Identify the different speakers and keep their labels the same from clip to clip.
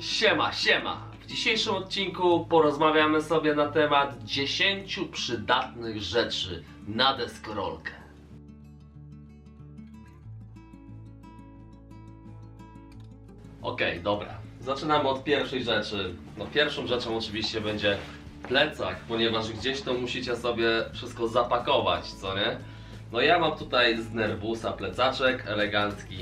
Speaker 1: Siema, siema! W dzisiejszym odcinku porozmawiamy sobie na temat 10 przydatnych rzeczy na deskorolkę. Okej, dobra. Zaczynamy od pierwszej rzeczy. No pierwszą rzeczą oczywiście będzie plecak, ponieważ gdzieś to musicie sobie wszystko zapakować, co nie? No ja mam tutaj z Nerbusa plecaczek elegancki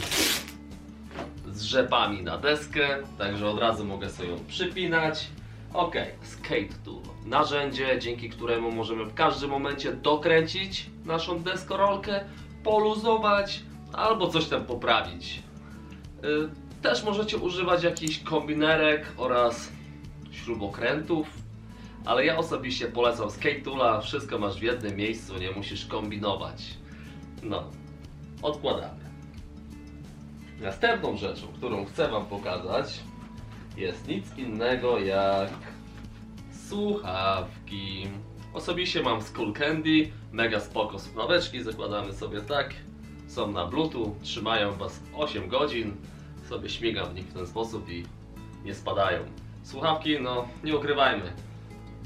Speaker 1: z rzepami na deskę, także od razu mogę sobie ją przypinać. Ok, skate tool. Narzędzie, dzięki któremu możemy w każdym momencie dokręcić naszą deskorolkę, poluzować albo coś tam poprawić. Y, Też możecie używać jakichś kombinerek oraz śrubokrętów, ale ja osobiście polecam skate toola, wszystko masz w jednym miejscu, nie musisz kombinować. No, odkładamy. Następną rzeczą, którą chcę Wam pokazać, jest nic innego jak słuchawki. Osobiście mam Skull Candy, mega spoko słuchaweczki, zakładamy sobie tak, są na bluetooth, trzymają Was 8 godzin, sobie śmigam w nich w ten sposób i nie spadają. Słuchawki, no nie ukrywajmy,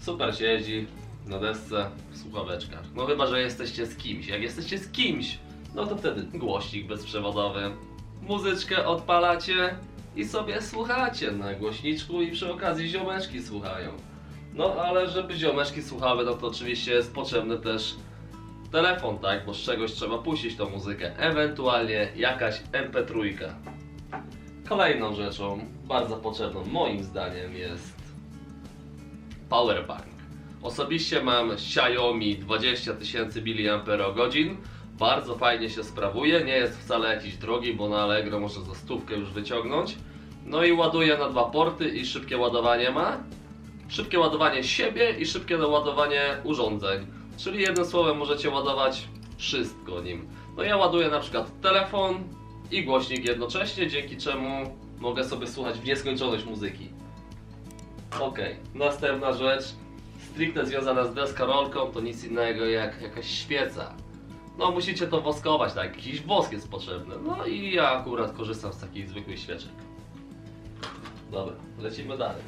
Speaker 1: super się jeździ na desce w słuchaweczkach. No chyba, że jesteście z kimś. Jak jesteście z kimś, no to wtedy głośnik bezprzewodowy, muzyczkę odpalacie i sobie słuchacie na głośniczku i przy okazji ziomeczki słuchają. No ale żeby ziomeczki słuchały, no to oczywiście jest potrzebny też telefon, tak? Bo z czegoś trzeba puścić tą muzykę. Ewentualnie jakaś MP3. Kolejną rzeczą, bardzo potrzebną moim zdaniem jest powerbank. Osobiście mam Xiaomi 20 tysięcy mAh. Bardzo fajnie się sprawuje, nie jest wcale jakiś drogi, bo na Allegro można za stówkę już wyciągnąć. No i ładuje na dwa porty i szybkie ładowanie ma. Szybkie ładowanie siebie i szybkie ładowanie urządzeń. Czyli jednym słowem możecie ładować wszystko nim. No ja ładuję na przykład telefon i głośnik jednocześnie, dzięki czemu mogę sobie słuchać w nieskończoność muzyki. Okej, następna rzecz, stricte związana z deskorolką, to nic innego jak jakaś świeca. No musicie to woskować, tak, jakiś wosk jest potrzebny. No i ja akurat korzystam z takich zwykłych świeczek. Dobra, lecimy dalej.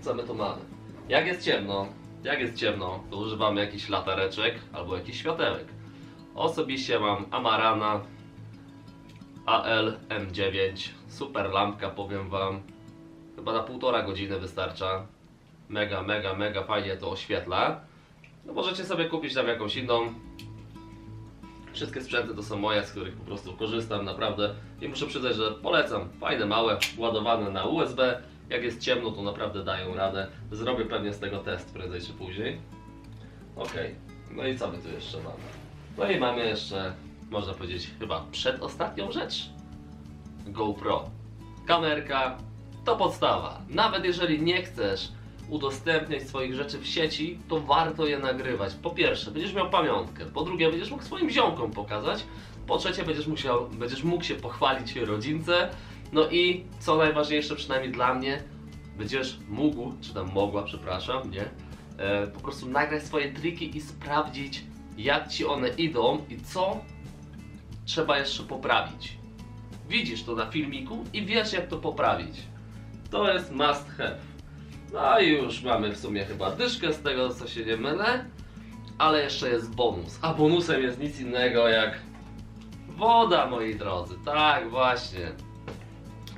Speaker 1: Co my tu mamy? Jak jest ciemno, jak jest ciemno, to używamy jakichś latareczek albo jakichś światełek. Osobiście mam Amarana AL M9, super lampka powiem wam. Chyba na półtora godziny wystarcza. Mega, mega, mega fajnie to oświetla. No możecie sobie kupić tam jakąś inną. Wszystkie sprzęty to są moje, z których po prostu korzystam naprawdę. I muszę przyznać, że polecam. Fajne, małe, ładowane na USB. Jak jest ciemno, to naprawdę dają radę. Zrobię pewnie z tego test prędzej czy później. Ok, no i co my tu jeszcze mamy? No i mamy jeszcze, można powiedzieć, chyba przedostatnią rzecz. GoPro. Kamerka to podstawa. Nawet jeżeli nie chcesz udostępniać swoich rzeczy w sieci, to warto je nagrywać. Po pierwsze, będziesz miał pamiątkę. Po drugie, będziesz mógł swoim ziomkom pokazać. Po trzecie, będziesz, musiał, będziesz mógł się pochwalić rodzince. No i co najważniejsze, przynajmniej dla mnie, będziesz mógł, czy tam mogła, przepraszam, nie? E, po prostu nagrać swoje triki i sprawdzić, jak ci one idą i co trzeba jeszcze poprawić. Widzisz to na filmiku i wiesz, jak to poprawić. To jest must have. No i już mamy w sumie chyba dyszkę z tego, co się nie mylę. Ale jeszcze jest bonus. A bonusem jest nic innego jak woda, moi drodzy. Tak, właśnie.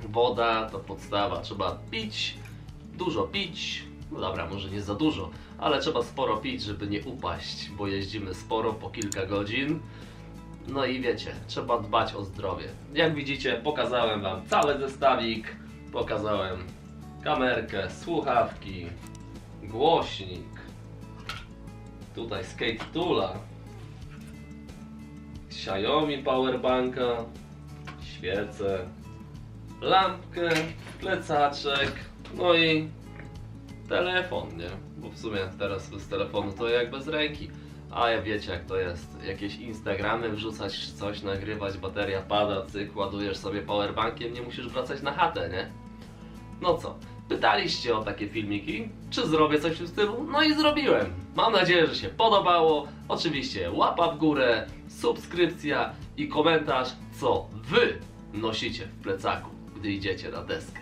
Speaker 1: Woda to podstawa. Trzeba pić, dużo pić. No dobra, może nie za dużo, ale trzeba sporo pić, żeby nie upaść, bo jeździmy sporo po kilka godzin. No i wiecie, trzeba dbać o zdrowie. Jak widzicie, pokazałem Wam cały zestawik, pokazałem kamerkę, słuchawki, głośnik, tutaj skate toola, Xiaomi powerbanka, świecę, lampkę, plecaczek, no i telefon, nie? Bo w sumie teraz bez telefonu to jak bez ręki. A ja wiecie jak to jest. Jakieś Instagramy wrzucać, coś nagrywać, bateria pada, cyk, ładujesz sobie powerbankiem, nie musisz wracać na chatę, nie? No co? Pytaliście o takie filmiki, czy zrobię coś w tym stylu? No i zrobiłem. Mam nadzieję, że się podobało. Oczywiście łapa w górę, subskrypcja i komentarz, co wy nosicie w plecaku, gdy idziecie na deskę.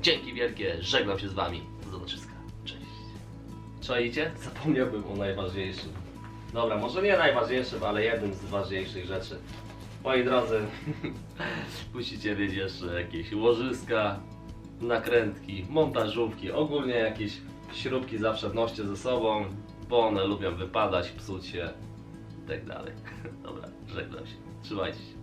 Speaker 1: Dzięki wielkie, żegnam się z wami. Do zobaczyska. Cześć. Czajcie? Zapomniałbym o najważniejszym. Dobra, może nie najważniejszym, ale jednym z ważniejszych rzeczy. Moi drodzy, musicie mieć jeszcze jakieś łożyska, nakrętki, montażówki, ogólnie jakieś śrubki zawsze noście ze sobą, bo one lubią wypadać, psuć się tak dalej. Dobra, żegnam się. Trzymajcie się.